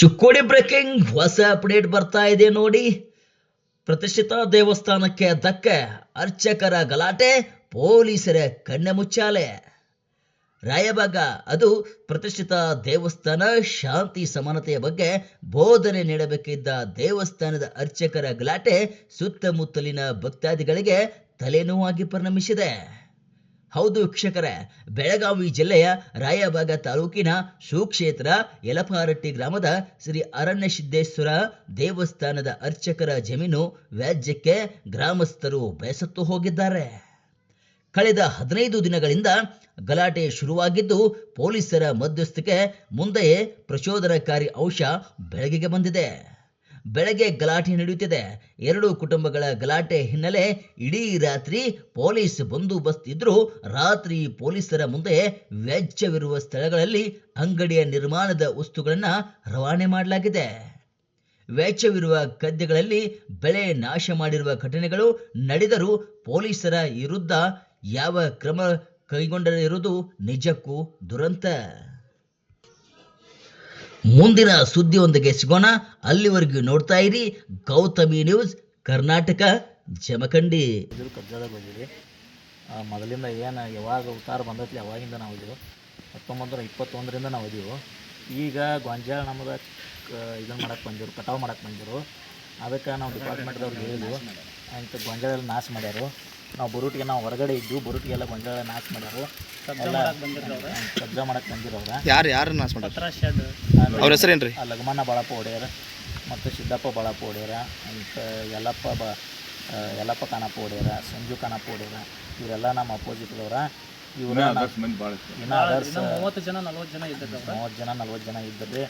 Chikkodi breaking ಹೊಸ update ಬರ್ತಾ ಇದೆ ನೋಡಿ. ಪ್ರತಿಷ್ಠಿತ ದೇವಸ್ಥಾನಕ್ಕೆ ಧಕ್ಕೆ ಅರ್ಚಕರ ಗಲಾಟೆ, ಪೊಲೀಸರ ಕಣ್ಣೆ ಮುಚ್ಚಾಲೆ. ರಾಯಬಾಗ, ಅದು ಪ್ರತಿಷ್ಠಿತ ದೇವಸ್ಥಾನ, ಶಾಂತಿ ಸಮಾನತೆಯ ಬಗ್ಗೆ ಬೋಧನೆ ನೀಡಬೇಕಿದ್ದ ದೇವಸ್ಥಾನದ ಅರ್ಚಕರ ಗಲಾಟೆ ಸುತ್ತಮುತ್ತಲಿನ ಭಕ್ತಾದಿಗಳಿಗೆ ತಲೆನೋವಾಗಿ ಪರಿಣಮಿಸಿದೆ. ಹೌದು ವೀಕ್ಷಕರೇ, ಬೆಳಗಾವಿ ಜಿಲ್ಲೆಯ ರಾಯಬಾಗ ತಾಲೂಕಿನ ಸುಕ್ಷೇತ್ರ ಯಲಪಾರಟ್ಟಿ ಗ್ರಾಮದ ಶ್ರೀ ಅರಣ್ಯ ಸಿದ್ದೇಶ್ವರ ದೇವಸ್ಥಾನದ ಅರ್ಚಕರ ಜಮೀನು ವ್ಯಾಜ್ಯಕ್ಕೆ ಗ್ರಾಮಸ್ಥರು ಬಯಸತ್ತು ಹೋಗಿದ್ದಾರೆ. ಕಳೆದ ಹದಿನೈದು ದಿನಗಳಿಂದ ಗಲಾಟೆ ಶುರುವಾಗಿದ್ದು, ಪೊಲೀಸರ ಮಧ್ಯಸ್ಥಿಕೆ ಮುಂದೆಯೇ ಪ್ರಚೋದನಕಾರಿ ಅಂಶ ಬೆಳಗಿಗೆ ಬಂದಿದೆ. ಬೆಳಗ್ಗೆ ಗಲಾಟೆ ನಡೆಯುತ್ತಿದೆ. ಎರಡು ಕುಟುಂಬಗಳ ಗಲಾಟೆ ಹಿನ್ನೆಲೆ ಇಡೀ ರಾತ್ರಿ ಪೊಲೀಸ್ ಬಂದೋಬಸ್ತ್ ಇದ್ರೂ ರಾತ್ರಿ ಪೊಲೀಸರ ಮುಂದೆ ವ್ಯಾಜ್ಯವಿರುವ ಸ್ಥಳಗಳಲ್ಲಿ ಅಂಗಡಿಯ ನಿರ್ಮಾಣದ ವಸ್ತುಗಳನ್ನು ರವಾನೆ ಮಾಡಲಾಗಿದೆ. ವೆಚ್ಚವಿರುವ ಗದ್ದೆಗಳಲ್ಲಿ ಬೆಳೆ ನಾಶ ಮಾಡಿರುವ ಘಟನೆಗಳು ನಡೆದರೂ ಪೊಲೀಸರ ವಿರುದ್ಧ ಯಾವ ಕ್ರಮ ಕೈಗೊಂಡಿರುವುದು ನಿಜಕ್ಕೂ ದುರಂತ. ಮುಂದಿನ ಸುದ್ದಿಯೊಂದಿಗೆ ಸಿಗೋಣ. ಅಲ್ಲಿವರೆಗೂ ನೋಡ್ತಾ ಇರಿ ಗೌತಮಿ ನ್ಯೂಸ್, ಕರ್ನಾಟಕ, ಜಮಖಂಡಿ. ಬಂದಿದೆ. ಮೊದಲಿಂದ ಏನು, ಯಾವಾಗ ಉತ್ತಾರ ಬಂದತ್ಲಿ, ಅವಾಗಿಂದ ನಾವು ಇದೀವಿ. ಹತ್ತೊಂಬತ್ತು ಇಪ್ಪತ್ತೊಂದರಿಂದ ನಾವು ಇದೀವಿ. ಈಗ ಗೊಂಜಾಳ ನಮ್ಗೆ ಇದನ್ನ ಮಾಡಕ್ಕೆ ಬಂದಿರು, ಕಟಾವು ಮಾಡಕ್ಕೆ ಬಂದಿರು. ಅದಕ್ಕೆ ನಾವು ಡಿಪಾರ್ಟ್ಮೆಂಟ್ದವ್ರಿಗೆ ಹೇಳಿದ್ವು. ಅಂತ ಗೊಂಜಾಳಲ್ಲಿ ನಾಶ ಮಾಡ್ಯಾರು. ನಾವು ಬುರುಟಿಗೆ ನಾವು ಹೊರಗಡೆ ಇದ್ದು ಬುರುಟಿಗೆಲ್ಲ ಗೊಂಜಾಳ ನಾಶ ಮಾಡ್ಯಾರು. ಎಲ್ಲ ಕಬ್ಜಾ ಮಾಡಕ್ಕೆ ಬಂದಿರೋರ ಯಾರು ಯಾರು ನಾಶ ಮಾಡ್ಯಾರ? ಅವ್ರ ಹೆಸರೇನು ರೀ ಆ ಲಗಮನ ಬಾಳಪ್ಪ ಒಡೆಯರ ಮತ್ತು ಸಿದ್ದಪ್ಪ ಬಾಳಪ್ಪ ಒಡೆಯರ ಅಂತ ಯಲ್ಲಪ್ಪ ಬ ಯಲ್ಲಪ್ಪ ಕಾಣಪ್ಪ ಒಡೆಯರ ಸಂಜು ಕಾನಪ್ಪ ಒಡೆಯರ ಇವರೆಲ್ಲ ನಮ್ಮ ಅಪೋಸಿಟ್ದವ್ರ. ಇವ್ರ ಇನ್ನು ಅದರ್ಸ್ ಮೂವತ್ತು ಜನ ನಲ್ವತ್ತು ಜನ ಇದ್ದಾರೆ ಮೂವತ್ತು ಜನ ನಲ್ವತ್ತು ಜನ ಇದ್ದರೆ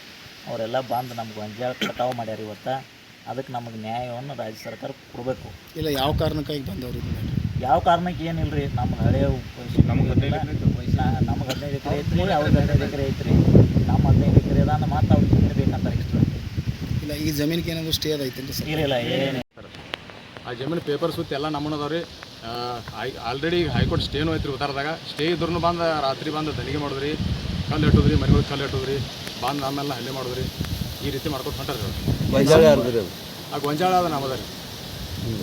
ಅವರೆಲ್ಲ ಬಂದು ನಮ್ಗೆ ಗೊಂಜಾಳ ಕಟಾವು ಮಾಡ್ಯಾರ ಇವತ್ತು. ಅದಕ್ಕೆ ನಮಗೆ ನ್ಯಾಯವನ್ನು ರಾಜ್ಯ ಸರ್ಕಾರ ಕೊಡಬೇಕು. ಇಲ್ಲ ಯಾವ ಕಾರಣಕ್ಕಾಗಿ ಬಂದವ್ರು ಯಾವ ಕಾರಣಕ್ಕೆ ಏನಿಲ್ಲ ರೀ ನಮ್ಮ ಹಳೆಯ ನಮ್ಗೆ ನಮ್ಗೆ ಹದಿನೈದು ಎಕರೆ ಐತ್ರಿ ಅವ್ರಿಗೆ ಹದಿನೈದು ಎಕರೆ ಐತ್ರಿ. ನಮ್ಮ ಹದಿನೈದು ಎಕರೆ ಅದ ಮಾತು ಅವ್ರಿಗೆ ಜಮೀನು ಬೇಕಂತಾರೆ ಎಕ್ಸ್ಟ್ರಾ ಇಲ್ಲ ಈ ಜಮೀನಿಗೆ ಏನಾದ್ರು ಸ್ಟೇ ಅದ ಸರ್? ಇರಲಿಲ್ಲ ಏನು ಆ ಜಮೀನು ಪೇಪರ್ ಸುತ್ತ ಎಲ್ಲ ನಮ್ಮನದವ್ರಿ ಅದಾವ ರೀ ಆಲ್ರೆಡಿ ಹೈಕೋರ್ಟ್ ಸ್ಟೇನು ಐತ್ರಿ ಉತ್ತಾರದಾಗ. ಸ್ಟೇ ಇದ್ರೂ ಬಂದು ರಾತ್ರಿ ಬಂದು ತನಿಗೆ ಮಾಡಿದ್ರಿ ಕಲ್ಲು ಮನೆ ಮನೆಗಳಿಗೆ ಕಲ್ಲು ಇಟ್ಟದ್ರಿ ಬಂದು ಆಮೇಲೆ ಹಲ್ಲೆ ಮಾಡಿದ್ರಿ. ಈ ರೀತಿ ಮಾಡ್ಕೊಂಡು ಹೊಂಟಾರ ಆ ಗೊಂಜಾಳ ಅದ ನಮ್ಮದ ರೀ.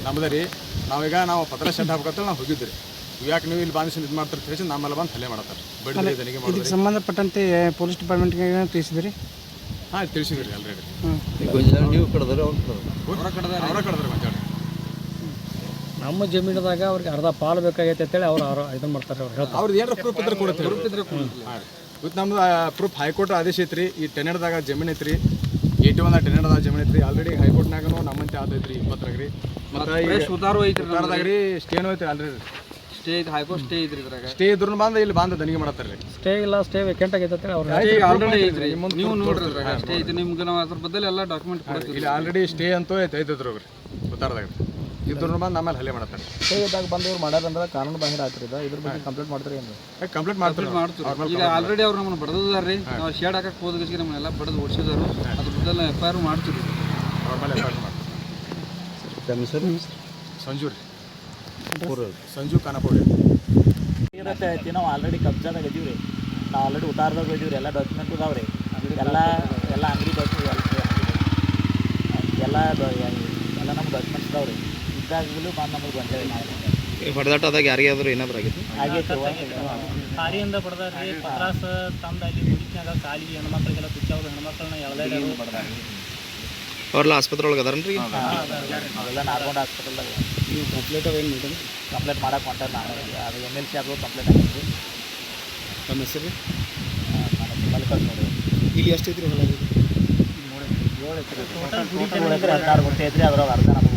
ನಮ್ಮದ ರೀ ನಾವೀಗ ನಾವು ಪತ್ರ ಶೆಡ್ ಹಾಕತ್ತೇಳಿ ನಾವು ಹೋಗಿದ್ರಿ ಯಾಕೆ ನೀವು ಇಲ್ಲಿ ಬಾಂಧಿಸಿ ಇದು ಮಾಡ್ತಾರೆ ತಿಳಿಸಿ ನಮ್ಮೆಲ್ಲ ಬಂದು ಹಲ್ಲೆ ಮಾಡ್ತಾರೆ ಸಂಬಂಧಪಟ್ಟಂತೆ ಪೊಲೀಸ್ ಡಿಪಾರ್ಟ್ಮೆಂಟ್ಗೆ ತಿಳಿಸಿದ್ರಿ? ಹಾಂ ತಿಳಿಸಿದ್ರಿ ಆಲ್ರೆಡಿ ಅವರ ಕಡದ್ರಿ? ಗೊಂಜಾಳ. ನಮ್ಮ ಜಮೀನದಾಗ ಅವ್ರಿಗೆ ಅರ್ಧ ಪಾಲು ಬೇಕಾಗೈತೆ ಅಂತೇಳಿ ಅವ್ರು ಅವ್ರು ಇದನ್ನ ಮಾಡ್ತಾರೆ ಅವ್ರು ಹೇಳ್ತಾರೆ. ಅವ್ರದ್ದು ಏನಾರ ಪ್ರೂಫ್ ಇದ್ರೆ ಕೊಡುತ್ತೆ ಇವತ್ತು ನಮ್ದು ಪ್ರೂಫ್ ಹೈಕೋರ್ಟ್ ಆದೇಶ ಐತ್ರಿ. ಈ ಟೆನೆಡ್ದಾಗ ಜಮೀನು ಐತ್ರಿ. ಏಟಿ ಟೆನ್ ಅದ ಜಮೀನ್ ಐತ್ರಿ. ಆಲ್ರೆಡಿ ಹೈಕೋರ್ಟ್ನಾಗನು ನಮ್ಮಂತೆ ಆದೈತ್ರಿ ಇಪ್ಪತ್ತರಾಗ ರೀ ಮತ್ತೆ ಉದಾರು ಐತ್ರಿ ರೀ ಸ್ಟೇನು ಐತ್ರಿ ಆಲ್ರೆಡಿ ಸ್ಟೇ ಐತಿ ಹೈಕೋರ್ಟ್ ಸ್ಟೇ ಐತ್ರಿ ಇದ್ರಾಗ. ಸ್ಟೇ ಇದ್ರೂ ಬಂದ ಇಲ್ಲಿ ಬಂದ ದನಿಗೆ ಮಾಡತ್ತಾರ ರೀ ಸ್ಟೇ ಇಲ್ಲ ಸ್ಟೇ ವೇಕೆಂಟ್ ಆಗೈತೆ ಅವ್ರು ಆಲ್ರೆಡಿ ಐತ್ರಿ. ನೀವು ನೋಡ್ರಿ ಸ್ಟೇ ಐತಿ ನಿಮ್ಗೆ ನಾವು ಅದ್ರ ಬದಲು ಎಲ್ಲ ಡಾಕ್ಯುಮೆಂಟ್ ಕೊಡ್ತೀವಿ. ಇಲ್ಲಿ ಆಲ್ರೆಡಿ ಸ್ಟೇ ಅಂತೂ ಐತೆ ಐತಿದ್ರು ರೀ ಉತ್ತಾರದಾಗ ಇದ್ರು ಬಂದು ಆಮೇಲೆ ಹಲ್ಲೆ ಮಾಡತ್ತಾರೆ ಇದ್ದಾಗ ಬಂದು ಇವ್ರು ಮಾಡ್ಯಾರಂದ್ರೆ ಕಾನೂನು ಬಾಹಿರ ಆಗ್ತದೆ ಇದ್ರ ಬಗ್ಗೆ ಕಂಪ್ಲೇಂಟ್ ಮಾಡ್ತಾರೆ ಏನು ಕಂಪ್ಲೀಟ್ ಮಾಡ್ತಾರೆ ಮಾಡ್ತೀವಿ ಈಗ ಆಲ್ರೆಡಿ ಅವ್ರು ನಮ್ಮನ್ನು ಬಡದಾರ್ರಿ ನಾವು ಶೇಡ್ ಹಾಕಕ್ಕೆ ಹೋದಕ್ಕೆ ನಮ್ಮನ್ನೆಲ್ಲ ಬಡದು ಓಡಿಸಿದಾರು ಅದ್ರ ಬದಲು ಎಫ್ ಐ ಆರ್ ಮಾಡ್ತೀವಿ. ಅವ್ರ ಮೇಲೆ ಎಫ್ ಮಾಡ್ತಾರೆ ಸಂಜು ರೀ. ಸಂಜು ಇರುತ್ತೆ ಐತಿ. ನಾವು ಆಲ್ರೆಡಿ ಕಬ್ಜಾದಾಗ ಇದೀವಿ ರೀ. ನಾವು ಆಲ್ರೆಡಿ ಉದಾರದಾಗ ಇದೀವಿ ರೀ. ಎಲ್ಲ ಡಾಕ್ಯುಮೆಂಟ್ ಇದಾವೆ ರೀ. ಎಲ್ಲ ಎಲ್ಲ ಅಂಗಡಿ ಡಾಕ್ಯುಮೆಂಟ್ ಎಲ್ಲ ಎಲ್ಲ ನಮ್ಮ ಡಾಕ್ಯುಮೆಂಟ್ಸ್ ಇದಾವೆ ರೀ. ಇದ್ದಾಗಲೂ ಬಂದು ನಮಗೆ ಬಂದೇವೆ ಹೊಡೆದಾಟದಾಗ ಯಾರಿಗಾದ್ರೂ ಏನಾದ್ರು ಆಗಿತ್ತು? ಆಗೈತೆ ಹಾರಿಯಿಂದ ಬಡ್ದಾರ್ರಿ ಪತ್ರಾಸ ತಂದು ಅಲ್ಲಿ ಮುಗಿಸ್ನಾಗ ಕಾಲಿಗೆ ಹೆಣ್ಮಕ್ಳಿಗೆಲ್ಲ ತುಚ್ಚಾವ್ದು ಹೆಣ್ಮಕ್ಳನ್ನ ಎಳ್ದಾಡ್ಯಾರು ಅವ್ರೆಲ್ಲ ಆಸ್ಪತ್ರೆ ಒಳಗೆ ಅದಾರನ್ರಿ ಅವೆಲ್ಲ ನಾರ್ಮಲ್ ಹಾಸ್ಪಿಟಲ್ದಾಗ ನೀವು ಕಂಪ್ಲೇಂಟ್ ಏನು ಮೇಡಮ್ ಕಂಪ್ಲೇಂಟ್ ಮಾಡಕ್ಕೆ ಹೊಂಟಾರ ನಾನು. ಅದು ಎಂ ಎಲ್ ಸಿ ಆದರೂ ಕಂಪ್ಲೇಂಟ್ ಆಗಿತ್ತು. ನಮ್ಮ ಹೆಸರು? ನಾನು ಮಲ್ಲಿಕಾರ್ಜುನ ನೋಡಿ ಇಲ್ಲಿ ಎಷ್ಟು ಐತ್ರಿ ಹೊಲ? ಏಳು ಎಕರೆ ಹದಿನಾರು ಗುಂಟೆ ಐತ್ರಿ ಅದ್ರೊಳಗೆ ಅರ್ಧ ನಮಗೆ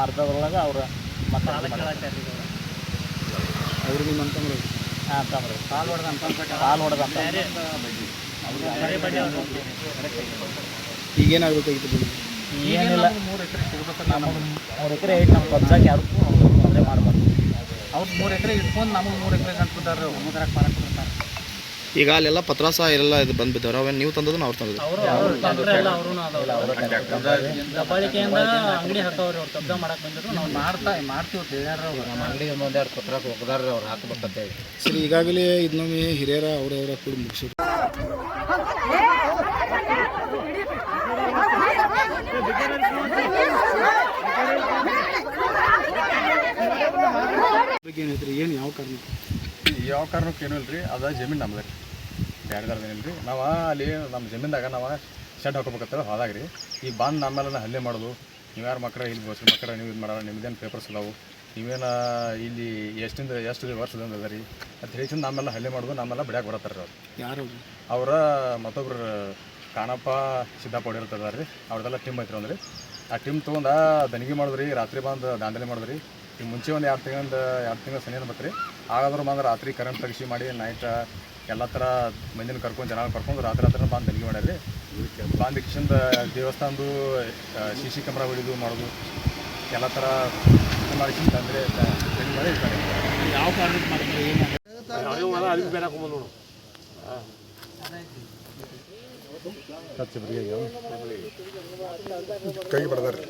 ಅರ್ಧದ್ರೊಳಗೆ ಅವ್ರು ಮತ್ತೆ ಅವ್ರು ನಿಮ್ಮ ಅಂತಂದ್ರೆ ಹಾಂ ಅಂತಂದ್ರೆ ಕಾಲು ಹೊಡೆದ ಅಂತ ಕಾಲು ಹೊಡೆದ ಅಂತ ಈಗೇನಾಗಬೇಕಾಗಿತ್ತು ಬಿಡಿ ಏನಿಲ್ಲ ಮೂರು ಎಕರೆ ನಮಗೆ ಮೂರು ಎಕರೆ ಐತೆ ನಮ್ಮ ಕಬ್ಜಾಕ್ ಯಾರು ತೊಂದರೆ ಮಾಡ್ಬಾರ್ದು. ಅವ್ರು ಮೂರು ಎಕರೆ ಇಟ್ಕೊಂಡು ನಮಗೆ ಮೂರು ಎಕರೆ ಒಂಬತ್ತರಾಗ ಮಾರಕ್ಕೆ ಬಿಡ್ತಾರೆ ಈಗ ಅಲ್ಲೆಲ್ಲ ಪತ್ರಾಸ ಎಲ್ಲ ಇದು ಬಂದು ಬಿದ್ದವ್ರ ಅವೇನು ನೀವು ತಂದದ್ದು ಅವ್ರು ತಂದದ್ದು. ಅವರು ತಂದ್ರೆ ಎಲ್ಲ ಅವ್ರೂ ಅದಾವ ದಬ್ಬಾಳಿಕೆಯಿಂದ ಅಂಗಡಿ ಹಾಕವ್ರಿ ಅವ್ರು ಕಬ್ಜಾ ಮಾಡಕ್ ಬಂದಿದ್ರು ನಾವು ಮಾಡ್ತಾ ಮಾಡ್ತೀವಿ ಅವ್ರು. ನಮ್ಮ ಅಂಗಡಿ ಒಂದೆರಡು ಹೋಗದಾರ ಅವ್ರು ಸರಿ ಈಗಾಗಲೇ ಇದನ್ನೊಮ್ಮೆ ಹಿರಿಯರ ಅವರವರ ಕೂಡಿ ಮುಗಿಸಿದ್ರು. ಏನೈತ್ರಿ ಏನು ಯಾವ ಕಾರಣ ಯಾವ ಕಾರಣಕ್ಕೆ ಏನೂ ಇಲ್ಲ ರೀ ಅದು ಜಮೀನು ನಮ್ದು ಏನಿಲ್ಲ ರೀ ನಾವು ಅಲ್ಲಿ ನಮ್ಮ ಜಮೀನ್ದಾಗ ನಾವು ಶೆಡ್ ಹಾಕೋಬೇಕಂತ ಹೋದಾಗ ರೀ ಈಗ ಬಂದು ನಮ್ಮೆಲ್ಲ ಹಲ್ಲೆ ಮಾಡೋದು. ನೀವು ಯಾರು ಮಕ್ಕಳ ಇಲ್ಲಿ ಬಸ್ ಮಕ್ಕಳ ನೀವು ಇದು ಮಾಡೋಣ ನಿಮ್ದೇನು ಪೇಪರ್ಸ್ ಅದಾವು? ನೀವೇನು ಇಲ್ಲಿ ಎಷ್ಟಿಂದ ಎಷ್ಟು ವರ್ಷದಿಂದ ಅದ ರೀ? ಅಂತ ಹೇಳಿ ನಮ್ಮೆಲ್ಲ ಹಲ್ಲೆ ಮಾಡೋದು ನಮ್ಮೆಲ್ಲ ಬಿಡಕ್ಕೆ ಬರತ್ತಾರ ರೀ ಅವ್ರು. ಯಾರು ಅವರ? ಮತ್ತೊಬ್ಬರು ಕಾಣಪ್ಪ ಸಿದ್ದಪ್ಪ ಇರ್ತದ ರೀ ಅವ್ರದ್ದೆಲ್ಲ ಟೀಮ್ ಐತ್ರಿ ಅಂದ್ರೆ ಆ ಟೀಮ್ ತೊಗೊಂಡ ದನಿಗೆ ಮಾಡಿದ್ರಿ ರಾತ್ರಿ ಬಂದು ದಾಂಧಲೆ ಮಾಡಿದ್ರಿ. ಈಗ ಮುಂಚೆ ಒಂದು ಎರಡು ತಿಂಗಳಿಂದ ಎರಡು ತಿಂಗಳು ಸನಿಯನ್ನು ಬತ್ರಿ ಆಗಾದ್ರೂ ಬಂದು ರಾತ್ರಿ ಕರೆಂಟ್ ತೆಗಿಸಿ ಮಾಡಿ ನೈಟ್ ಎಲ್ಲ ಥರ ಮಂದಿನ ಕರ್ಕೊಂಡು ಜನ ಕರ್ಕೊಂಡು ರಾತ್ರಿ ರಾತ್ರಿ ಬಂದು ತನಿಖೆ ಮಾಡ್ಯಾರಿ ಬಾಂಧ ಕಿಶಿಂದ ದೇವಸ್ಥಾನದ್ದು ಸಿ ಸಿ ಕ್ಯಾಮ್ರಾ ಹೊಡಿದು ಮಾಡೋದು ಎಲ್ಲ ಥರ ಮಾಡ್ಕೊಂಡು ಅಂದರೆ ಯಾವ ಕಾರಣ ಕೈ ಬಡದಾರ್ರಿ